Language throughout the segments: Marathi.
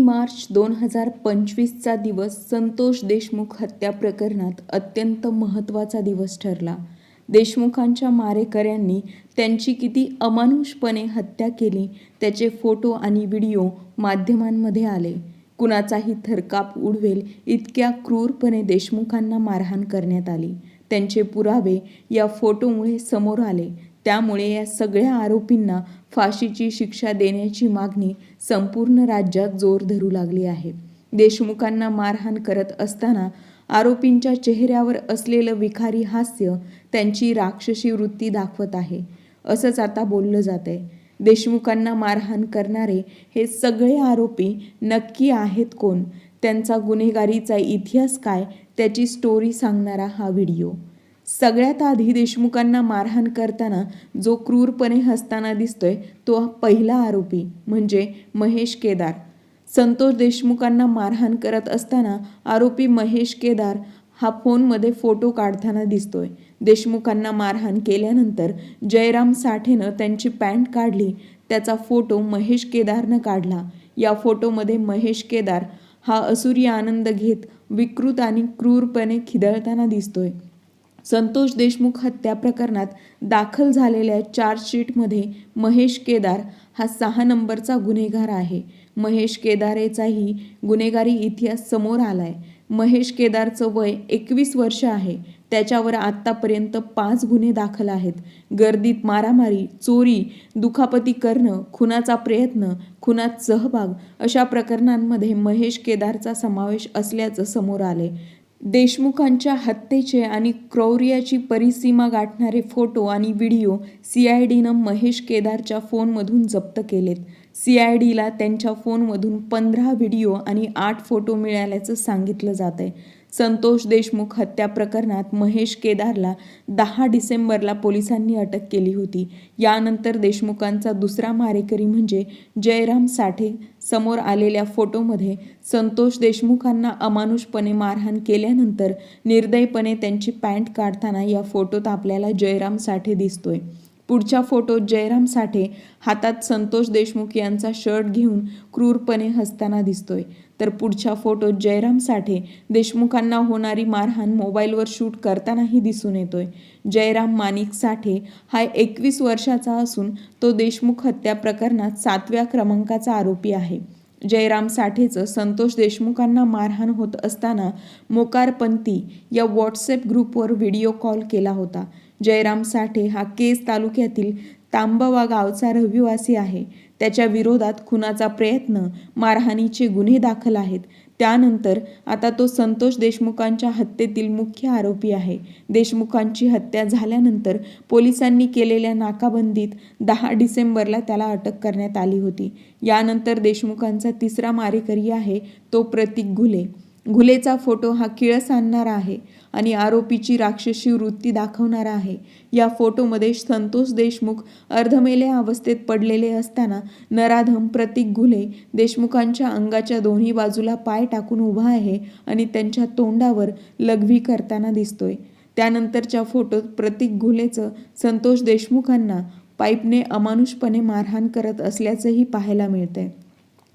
मार्च दोन हजार पंचवीसचा दिवस संतोष देशमुख हत्या प्रकरणात अत्यंत महत्त्वाचा दिवस ठरला. देशमुखांच्या मारेकऱ्यांनी त्यांची किती अमानुषपणे हत्या केली त्याचे फोटो आणि व्हिडिओ माध्यमांमध्ये आले. कुणाचाही थरकाप उडवेल इतक्या क्रूरपणे देशमुखांना मारहाण करण्यात आली. त्यांचे पुरावे या फोटोमुळे समोर आले. त्यामुळे या सगळ्या आरोपींना फाशीची शिक्षा देण्याची मागणी संपूर्ण राज्यात जोर धरू लागली आहे. देशमुखांना मारहाण करत असताना आरोपींच्या चेहऱ्यावर असलेलं विखारी हास्य त्यांची राक्षसी वृत्ती दाखवत आहे. असंच आता बोललं जात आहे देशमुखांना मारहाण करणारे हे सगळे आरोपी नक्की आहेत कोण? त्यांचा गुन्हेगारीचा इतिहास काय? त्याची स्टोरी सांगणारा हा व्हिडिओ सगळ्यात आधी देशमुखांना मारहाण करताना जो क्रूरपणे हसताना दिसतोय तो पहिला आरोपी म्हणजे महेश केदार. संतोष देशमुखांना मारहाण करत असताना आरोपी महेश केदार हा फोनमध्ये फोटो काढताना दिसतोय. देशमुखांना मारहाण केल्यानंतर जयराम साठेनं त्यांची पॅन्ट काढली त्याचा फोटो महेश केदारनं काढला. या फोटोमध्ये महेश केदार हा असुरी आनंद घेत विकृत आणि क्रूरपणे खिदळताना दिसतोय. संतोष देशमुख हत्या प्रकरणात दाखल झालेल्या चार्जशीटमध्ये महेश केदार हा सहा नंबरचा गुन्हेगार आहे. महेश केदारेचाही गुन्हेगारी इतिहास समोर आलाय. महेश केदारचं वय एकवीस वर्ष आहे. त्याच्यावर आत्तापर्यंत पाच गुन्हे दाखल आहेत. गर्दीत मारामारी चोरी दुखापती करणं खुनाचा प्रयत्न खुनात सहभाग अशा प्रकरणांमध्ये महेश केदारचा समावेश असल्याचं समोर आले देशमुखांच्या हत्येचे आणि क्रौर्याची परिसीमा गाठणारे फोटो आणि व्हिडिओ सी आय डीनं महेश केदारच्या फोनमधून जप्त केलेत. सी आय डीला त्यांच्या फोनमधून पंधरा व्हिडिओ आणि आठ फोटो मिळाल्याचं सांगितलं जात आहे संतोष देशमुख हत्या प्रकरणात महेश केदारला दहा डिसेंबरला पोलिसांनी अटक केली होती. यानंतर देशमुखांचा दुसरा मारेकरी म्हणजे जयराम साठे समोर आलेल्या फोटोमध्ये संतोष देशमुखांना अमानुषपणे मारहाण केल्यानंतर निर्दयपणे त्यांची पॅन्ट काढताना या फोटोत आपल्याला जयराम साठे दिसतोय. पुढच्या फोटोत जयराम साठे हातात संतोष देशमुख यांचा शर्ट घेऊन क्रूरपणे हसताना दिसतोय. तर पुढच्या फोटोत जयराम साठे देशमुखांना होणारी मारहाण मोबाईलवर शूट करतानाही दिसून येतोय. जयराम मानिक साठे हा एकवीस वर्षाचा असून तो देशमुख हत्या प्रकरणात सातव्या क्रमांकाचा आरोपी आहे. जयराम साठेचं संतोष देशमुखांना मारहाण होत असताना मोकारपंथी या व्हॉट्सॲप ग्रुपवर व्हिडिओ कॉल केला होता. जयराम साठे हा केस तालुक्यातील तांबवा गावचा रहिवासी आहे. त्याच्या विरोधात खुनाचा प्रयत्न मारहाणीचे गुन्हे दाखल आहेत. त्यानंतर आता तो संतोष देशमुखांच्या हत्येतील मुख्य आरोपी आहे. देशमुखांची हत्या झाल्यानंतर पोलिसांनी केलेल्या नाकाबंदीत दहा डिसेंबरला त्याला अटक करण्यात आली होती. यानंतर देशमुखांचा तिसरा मारेकरी आहे तो प्रतीक घुले. घुलेचा फोटो हा किळस आणणारा आहे आणि आरोपीची राक्षसी वृत्ती दाखवणारा आहे. या फोटोमध्ये संतोष देशमुख अर्धमेल्या अवस्थेत पडलेले असताना नराधम प्रतीक घुले देशमुखांच्या अंगाच्या दोन्ही बाजूला पाय टाकून उभा आहे आणि त्यांच्या तोंडावर लघवी करताना दिसतोय. त्यानंतरच्या फोटोत प्रतीक घुलेचं संतोष देशमुखांना पाईपने अमानुषपणे मारहाण करत असल्याचंही पाहायला मिळतंय.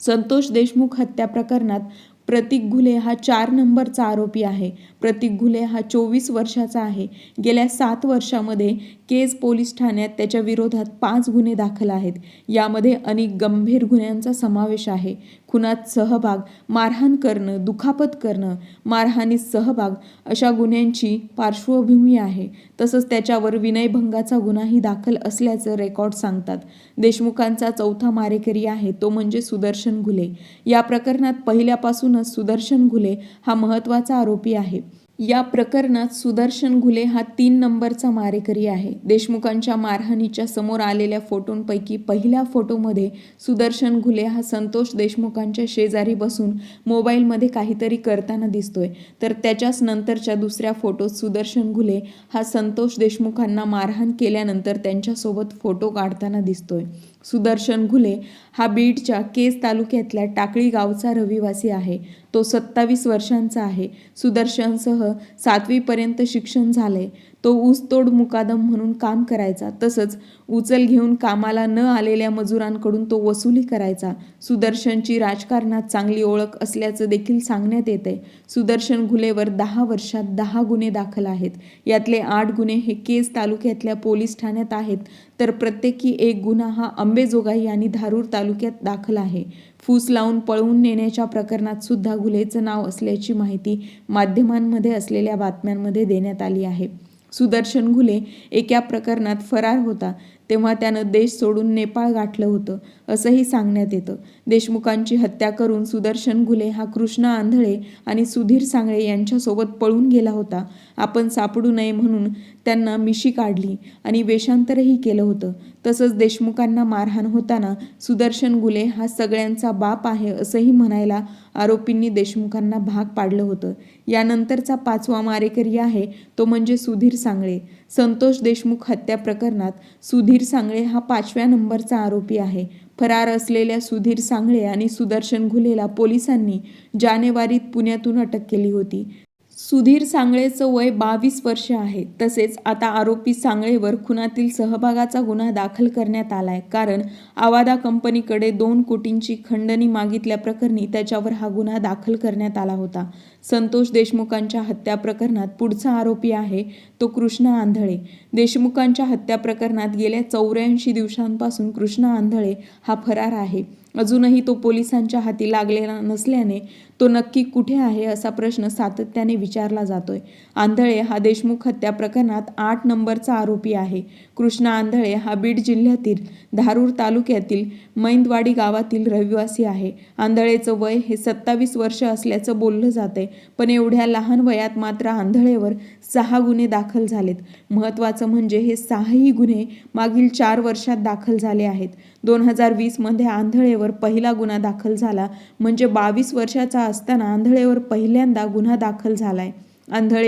संतोष देशमुख हत्या प्रकरणात प्रतीक घुले हा चार नंबरचा आरोपी आहे. प्रतीक घुले हा चोवीस वर्षाचा आहे. गेल्या सात वर्षामध्ये केज पोलीस ठाण्यात त्याच्या विरोधात पाच गुन्हे दाखल आहेत. यामध्ये अनेक गंभीर गुन्ह्यांचा समावेश आहे. खुनात सहभाग मारहाण करणं दुखापत करणं मारहाणीत सहभाग अशा गुन्ह्यांची पार्श्वभूमी आहे. तसंच त्याच्यावर विनयभंगाचा गुन्हाही दाखल असल्याचं रेकॉर्ड सांगतात. देशमुखांचा चौथा मारेकरी आहे तो म्हणजे सुदर्शन घुले. या प्रकरणात पहिल्यापासून सुदर्शन घुले हा महत्त्वाचा आरोपी आहे. या प्रकरणात सुदर्शन घुले हा तीन नंबरचा मारेकरी आहे. देशमुखांच्या मारहाणीच्या समोर आलेल्या फोटोंपैकी पहिल्या फोटोमध्ये सुदर्शन घुले हा संतोष देशमुखांच्या शेजारी बसून मोबाईलमध्ये काहीतरी करताना दिसतोय. तर त्याच्याच नंतरच्या दुसऱ्या फोटोत सुदर्शन घुले हा संतोष देशमुखांना मारहाण केल्यानंतर त्यांच्यासोबत फोटो काढताना दिसतोय. सुदर्शन घुले हा बीडच्या केज तालुक्यातल्या टाकळी गावचा रहिवासी आहे. तो सत्तावीस वर्षांचा आहे. सुदर्शनसह सातवीपर्यंत शिक्षण झालंय तो ऊसतोड मुकादम म्हणून काम करायचा. तसंच उचल घेऊन कामाला न आलेल्या मजुरांकडून तो वसुली करायचा. सुदर्शनची राजकारणात चांगली ओळख असल्याचं देखील सांगण्यात येते सुदर्शन घुलेवर दहा वर्षात दहा गुन्हे दाखल आहेत. यातले आठ गुन्हे हे केज तालुक्यातल्या पोलीस ठाण्यात आहेत. तर प्रत्येकी एक गुन्हा हा अंबेजोगाई आणि धारूर तालुक्यात दाखल आहे. फूस लावून पळवून नेण्याच्या प्रकरणात सुद्धा घुलेचं नाव असल्याची माहिती माध्यमांमध्ये असलेल्या बातम्यांमध्ये देण्यात आली आहे. सुदर्शन घुले एका प्रकरणात फरार होता. तेव्हा त्यानं देश सोडून नेपाळ गाठलं होतं असंही सांगण्यात येतं. देशमुखांची हत्या करून सुदर्शन घुले हा कृष्णा आंधळे आणि सुधीर सांगळे यांच्यासोबत पळून गेला होता. आपण सापडू नये म्हणून त्यांना मिशी काढली आणि वेषांतरही केलं होतं. तसंच देशमुखांना मारहाण होताना सुदर्शन गुले हा सगळ्यांचा बाप आहे असंही म्हणायला आरोपींनी देशमुखांना भाग पाडलं होतं. यानंतरचा पाचवा मारेकरी आहे तो म्हणजे सुधीर सांगळे. संतोष देशमुख हत्या प्रकरणात सुधीर सांगळे हा पाचव्या नंबरचा आरोपी आहे. फरार असलेल्या सुधीर सांगळे आणि सुदर्शन घुलेला पोलिसांनी जानेवारीत पुण्यातून अटक केली होती. सुधीर सांगळेचं वय बावीस वर्ष आहे. तसेच आता आरोपी सांगळेवर खुनातील सहभागाचा गुन्हा दाखल करण्यात आलाय. कारण आवादा कंपनीकडे दोन कोटींची खंडणी मागितल्याप्रकरणी त्याच्यावर हा गुन्हा दाखल करण्यात आला होता. संतोष देशमुखांच्या हत्या प्रकरणात पुढचा आरोपी आहे तो कृष्णा आंधळे. देशमुखांच्या हत्या प्रकरणात गेल्या चौऱ्याऐंशी दिवसांपासून कृष्णा आंधळे हा फरार आहे. अजूनही तो पोलिसांच्या हाती लागलेला नसल्याने तो नक्की कुठे आहे असा प्रश्न सातत्याने विचारला जातोय. आंधळे हा देशमुख हत्या प्रकरणात आठ नंबरचा आरोपी आहे. कृष्णा आंधळे हा बीड जिल्ह्यातील धारूर तालुक्यातील मैंदवाडी गावातील रहिवासी आहे. आंधळेचं वय हे सत्तावीस वर्ष असल्याचं बोललं जातंय पण एवढ्या लहान वयात मात्र आंधळेवर सहा गुन्हे दाखल झालेत. महत्त्वाचं म्हणजे हे सहाही गुन्हे मागील चार वर्षात दाखल झाले आहेत. दोन हजार वीसमध्ये आंधळेवर पहिला गुन्हा दाखल झाला म्हणजे बावीस वर्षाचा असताना आंधळेवर पहिल्यांदा गुन्हा दाखल झालाय.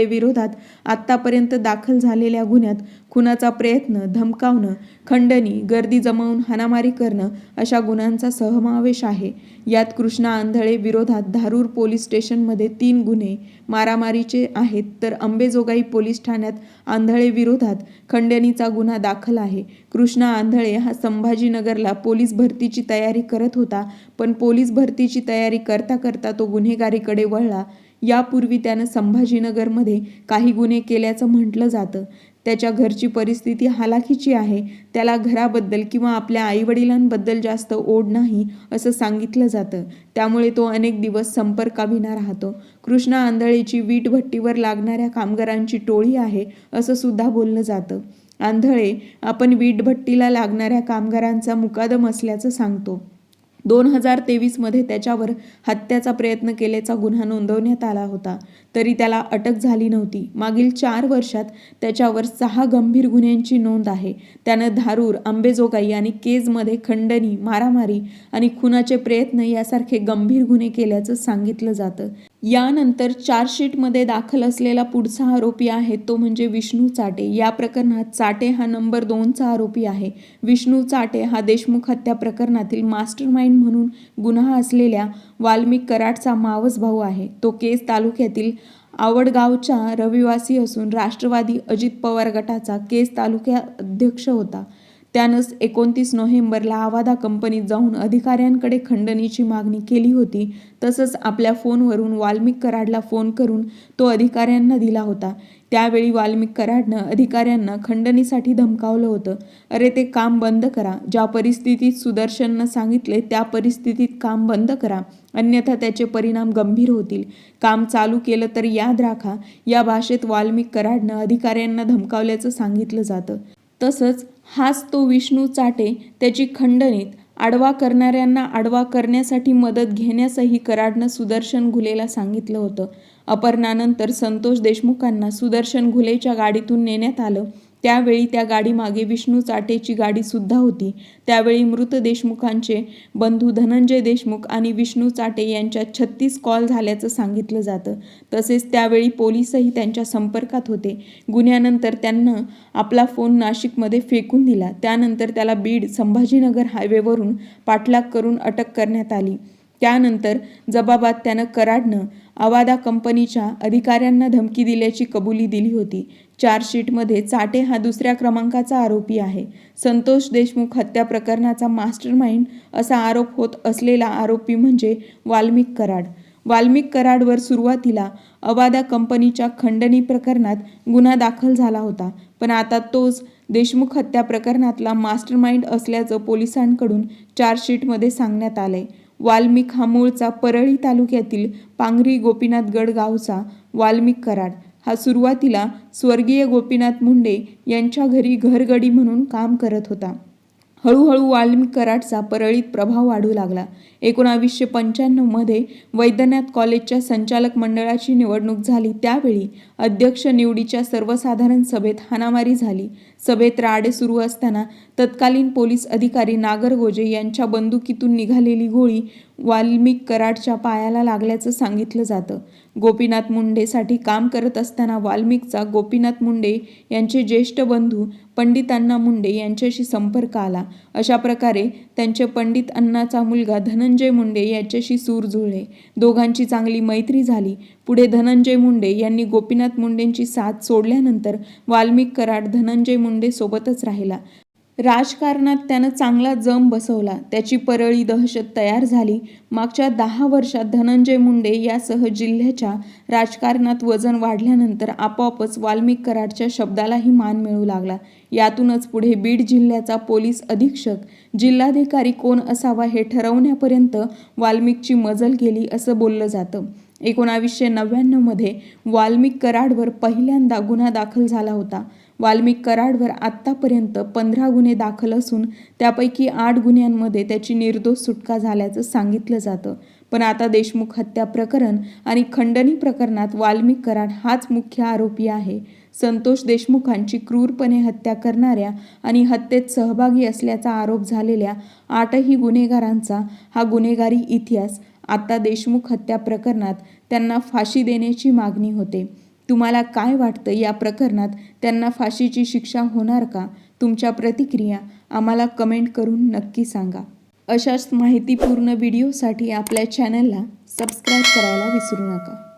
विरोधात आत्तापर्यंत दाखल झालेल्या गुन्ह्यात खुनाचा प्रयत्न धमकावणं खंडणी गर्दी जमवून हाणामारी करणं अशा गुन्ह्यांचा समावेश आहे. यात कृष्णा आंधळे विरोधात धारूर पोलीस स्टेशनमध्ये तीन गुन्हे मारामारीचे आहेत तर अंबेजोगाई पोलीस ठाण्यात आंधळे विरोधात खंडणीचा गुन्हा दाखल आहे. कृष्णा आंधळे हा संभाजीनगरला पोलीस भरतीची तयारी करत होता पण पोलीस भरतीची तयारी करता करता तो गुन्हेगारीकडे वळला. यापूर्वी त्यानं संभाजीनगरमध्ये काही गुन्हे केल्याचं म्हटलं जातं. त्याच्या घरची परिस्थिती हालाखीची आहे. त्याला घराबद्दल किंवा आपल्या आईवडिलांबद्दल जास्त ओढ नाही असं सांगितलं जातं. त्यामुळे तो अनेक दिवस संपर्काविना राहतो. कृष्णा आंधळेची वीटभट्टीवर लागणाऱ्या कामगारांची टोळी आहे असं सुद्धा बोललं जातं. आंधळे आपण वीटभट्टीला लागणाऱ्या कामगारांचा मुकादम असल्याचं सांगतो. दोन हजार तेवीसमध्ये त्याच्यावर हत्याचा प्रयत्न केल्याचा गुन्हा नोंदवण्यात आला होता. तरी त्याला अटक झाली नव्हती. मागील चार वर्षात त्याच्यावर सहा गंभीर गुन्ह्यांची नोंद आहे. त्यानं धारूर अंबेजोगाई आणि केजमध्ये खंडणी मारामारी आणि खुनाचे प्रयत्न यासारखे गंभीर गुन्हे केल्याचं सांगितलं जातं. यानंतर चार्जशीटमध्ये दाखल असलेला पुढचा आरोपी आहे तो म्हणजे विष्णू चाटे. या प्रकरणात चाटे हा नंबर दोनचा आरोपी आहे. विष्णू चाटे हा देशमुख हत्या प्रकरणातील मास्टरमाइंड म्हणून गुन्हा असलेल्या वाल्मिक कराडचा मावस भाऊ आहे. तो केस तालुक्यातील आवडगावचा रहिवासी असून राष्ट्रवादी अजित पवार गटाचा केस तालुक्या अध्यक्ष होता. त्यानंच एकोणतीस नोव्हेंबरला आवादा कंपनीत जाऊन अधिकाऱ्यांकडे खंडणीची मागणी केली होती. तसंच आपल्या फोनवरून वाल्मिक कराडला फोन करून तो अधिकाऱ्यांना दिला होता. त्यावेळी वाल्मिक कराडनं अधिकाऱ्यांना खंडणीसाठी धमकावलं होतं. अरे ते काम बंद करा. ज्या परिस्थितीत सुदर्शननं सांगितले त्या परिस्थितीत काम बंद करा. अन्यथा त्याचे परिणाम गंभीर होतील. काम चालू केलं तर याद राखा. या भाषेत वाल्मिक कराडनं अधिकाऱ्यांना धमकावल्याचं सांगितलं जातं. तसंच हाच तो विष्णू चाटे त्याची खंडणीत आडवा करणाऱ्यांना आडवा करण्यासाठी मदत घेण्यासही कराडनं सुदर्शन घुलेला सांगितलं होतं. अपहरणानंतर संतोष देशमुखांना सुदर्शन घुलेच्या गाडीतून नेण्यात आलं. त्यावेळी त्या गाडीमागे विष्णू चाटेची गाडीसुद्धा होती. त्यावेळी मृत देशमुखांचे बंधू धनंजय देशमुख आणि विष्णू चाटे यांच्या छत्तीस कॉल झाल्याचं सांगितलं जातं. तसेच त्यावेळी पोलीसही त्यांच्या संपर्कात होते. गुन्ह्यानंतर त्यांना आपला फोन नाशिकमध्ये फेकून दिला. त्यानंतर त्याला बीड संभाजीनगर हायवेवरून पाठलाग करून अटक करण्यात आली. त्यानंतर जबाबात त्यानं कराडनं अवादा कंपनीच्या अधिकाऱ्यांना धमकी दिल्याची कबुली दिली होती. चार्जशीटमध्ये चाटे हा दुसऱ्या क्रमांकाचा आरोपी आहे. संतोष देशमुख हत्या प्रकरणाचा मास्टरमाइंड असा आरोप होत असलेला आरोपी म्हणजे वाल्मिक कराड. वाल्मिक कराडवर सुरुवातीला अवादा कंपनीच्या खंडणी प्रकरणात गुन्हा दाखल झाला होता पण आता तोच देशमुख हत्या प्रकरणातला मास्टरमाइंड असल्याचं पोलिसांकडून चार्जशीटमध्ये सांगण्यात आलंय. वाल्मिक हा मूळचा परळी तालुक्यातील पांघरी गोपीनाथगड गावचा वाल्मिक कराड. हा सुरुवातीला स्वर्गीय गोपीनाथ मुंडे यांच्या घरी घरगडी म्हणून काम करत होता. हळूहळू वाल्मिक कराडचा परळीत प्रभाव वाढू लागला. एकोणावीसशे पंच्याण्णवमध्ये वैद्यनाथ कॉलेजच्या संचालक मंडळाची निवडणूक झाली. त्यावेळी अध्यक्ष निवडीच्या सर्वसाधारण सभेत हाणामारी झाली. सभेत राडे सुरू असताना तत्कालीन पोलीस अधिकारी नागरगोजे यांच्या बंदुकीतून निघालेली गोळी वाल्मिक कराडच्या पायाला लागल्याचं सांगितलं जातं. गोपीनाथ मुंडेसाठी काम करत असताना वाल्मिकचा गोपीनाथ मुंडे यांचे ज्येष्ठ बंधू पंडित अण्णा मुंडे यांच्याशी संपर्क आला. अशा प्रकारे त्यांचे पंडित अण्णाचा मुलगा धनंजय मुंडे याच्याशी सूर जुळले. दोघांची चांगली मैत्री झाली. पुढे धनंजय मुंडे यांनी गोपीनाथ मुंडेंची साथ सोडल्यानंतर वाल्मिक कराड धनंजय मुंडे सोबतच राहिला. राजकारणात त्यानं चांगला जम बसवला. त्याची परळी दहशत तयार झाली. मागच्या दहा वर्षात धनंजय मुंडे यासह जिल्ह्याच्या राजकारणात वजन वाढल्यानंतर आपोआपच वाल्मिक कराडच्या शब्दालाही मान मिळू लागला. यातूनच पुढे बीड जिल्ह्याचा पोलीस अधीक्षक जिल्हाधिकारी कोण असावा हे ठरवण्यापर्यंत वाल्मिकची मजल गेली असं बोललं जातं. एकोणावीसशे नव्याण्णवमध्ये वाल्मिक कराडवर पहिल्यांदा गुन्हा दाखल झाला होता. वाल्मिक कराडवर आत्तापर्यंत पंधरा गुन्हे दाखल असून त्यापैकी आठ गुन्ह्यांमध्ये त्याची निर्दोष सुटका झाल्याचं सांगितलं जातं. पण आता देशमुख हत्या प्रकरण आणि खंडणी प्रकरणात वाल्मिक कराड हाच मुख्य आरोपी आहे. संतोष देशमुखांची क्रूरपणे हत्या करणाऱ्या आणि हत्येत सहभागी असल्याचा आरोप झालेल्या आठही गुन्हेगारांचा हा गुन्हेगारी इतिहास आता देशमुख हत्या प्रकरणात त्यांना फाशी देण्याची मागणी होते. तुम्हाला काय वाटतं या प्रकरणात? त्यांना फाशीची शिक्षा होणार का? तुमच्या प्रतिक्रिया आम्हाला कमेंट करून नक्की सांगा. अशाच माहितीपूर्ण व्हिडिओसाठी आपल्या चॅनलला सबस्क्राईब करायला विसरू नका.